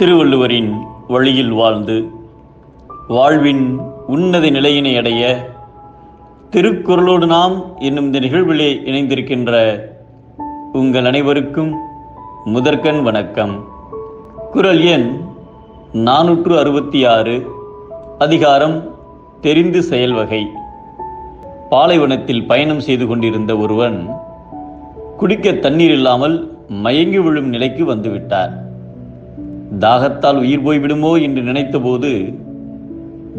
திருவள்ளுவரின் வழியில் வாழ்ந்து வாழ்வின் உன்னத நிலையினை அடைய திருக்குறளோடு நாம் என்னும் இந்த நிகழ்விலே இணைந்திருக்கின்ற உங்கள் அனைவருக்கும் முதற்கண் வணக்கம். குரல் எண் நானூற்று அறுபத்தி ஆறு அதிகாரம் தெரிந்து செயல்வகை பாலைவனத்தில் பயணம் செய்து கொண்டிருந்த ஒருவன் குடிக்க தண்ணீர் இல்லாமல் மயங்கி விழும் நிலைக்கு வந்துவிட்டார். தாகத்தால் உயிர் போய்விடுமோ என்று நினைத்தபோது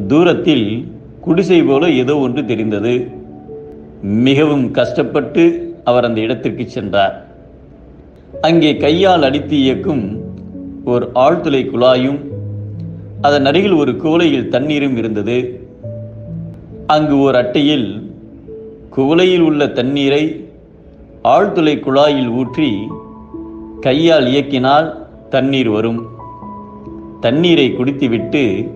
தூரத்தில் குடிசை போல ஏதோ ஒன்று தெரிந்தது. மிகவும் கஷ்டப்பட்டு அவர் அந்த இடத்திற்கு சென்றார். அங்கே கையால் அடித்து இயக்கும் ஒரு ஆழ்துளை குழாயும் அதன் அருகில் ஒரு குவளையில் தண்ணீரும் இருந்தது. அங்கு ஓர் அட்டையில் குவளையில் உள்ள தண்ணீரை ஆழ்துளை குழாயில் ஊற்றி கையால் இயக்கினால் தண்ணீர் வரும். தண்ணீரை குடித்துவிட்டு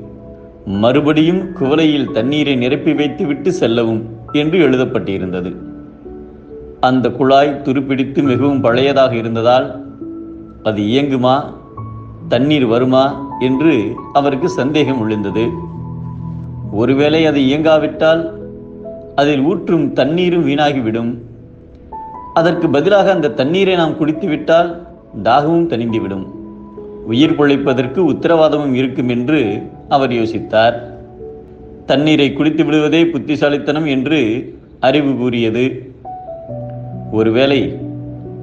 மறுபடியும் குவளையில் தண்ணீரை நிரப்பி வைத்துவிட்டு செல்லவும் என்று எழுதப்பட்டிருந்தது. அந்த குழாய் துருப்பிடித்து மிகவும் பழையதாக இருந்ததால் அது இயங்குமா? தண்ணீர் வருமா? என்று அவருக்கு சந்தேகம் விழுந்தது ஒருவேளை அது இயங்காவிட்டால் அதில் ஊற்றும் தண்ணீரும் வீணாகிவிடும். அதற்கு பதிலாக அந்த தண்ணீரை நாம் குடித்துவிட்டால் தாகமும் தணிந்துவிடும். உயிர் பிழைப்பதற்கு உத்தரவாதமும் இருக்கும் என்று அவர் யோசித்தார். தண்ணீரை குடித்து விடுவதே புத்திசாலித்தனம் என்று அறிவு கூறியது. ஒருவேளை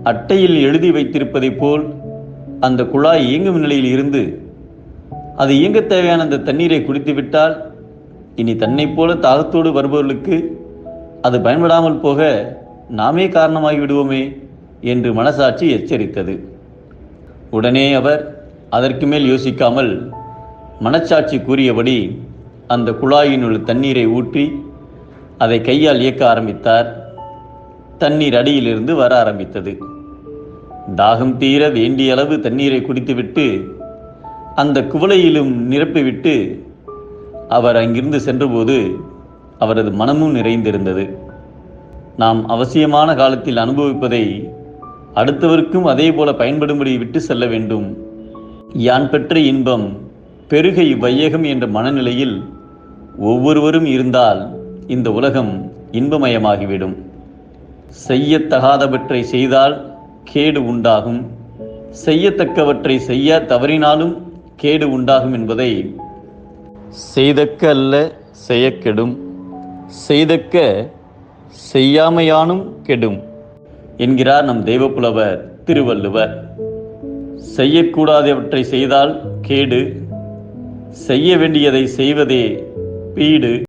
அட்டையில் எழுதி வைத்திருப்பதைப் போல் அந்த குழாய் இயங்கும் நிலையில் இருந்து அது இயங்க தேவையான அந்த தண்ணீரை குடித்துவிட்டால் இனி தன்னைப் போல தாகத்தோடு வருபவர்களுக்கு அது பயன்படாமல் போக நாமே காரணமாகி விடுவோமே என்று மனசாட்சி எச்சரித்தது. உடனே அவர் அதற்கு மேல் யோசிக்காமல் மனச்சாட்சி கூறியபடி அந்த குழாயினுள் தண்ணீரை ஊற்றி அதை கையால் இயக்க ஆரம்பித்தார். தண்ணீர் அடியிலிருந்து வர ஆரம்பித்தது. தாகம் தீர வேண்டிய அளவு தண்ணீரை குடித்துவிட்டு அந்த குவளையிலும் நிரப்பிவிட்டு அவர் அங்கிருந்து சென்றபோது அவரது மனமும் நிறைந்திருந்தது. நாம் அவசியமான காலத்தில் அனுபவிப்பதை அடுத்தவருக்கும் அதே போல பயன்படும்படி விட்டு செல்ல வேண்டும். யான் பெற்ற இன்பம் பெருகை இவ்வையகம் என்ற மனநிலையில் ஒவ்வொருவரும் இருந்தால் இந்த உலகம் இன்பமயமாகிவிடும். செய்யத்தகாதவற்றை செய்தால் கேடு உண்டாகும். செய்யத்தக்கவற்றை செய்ய தவறினாலும் கேடு உண்டாகும் என்பதை செய்தக்க அல்ல செய்யக்கெடும். செய்தக்க செய்யாமையானும் கெடும். என்கிறார் நம் தெய்வப்புலவர் திருவள்ளுவர். செய்யக்கூடாதவற்றை செய்தால் கேடு. செய்ய வேண்டியதை செய்வதே பீடு.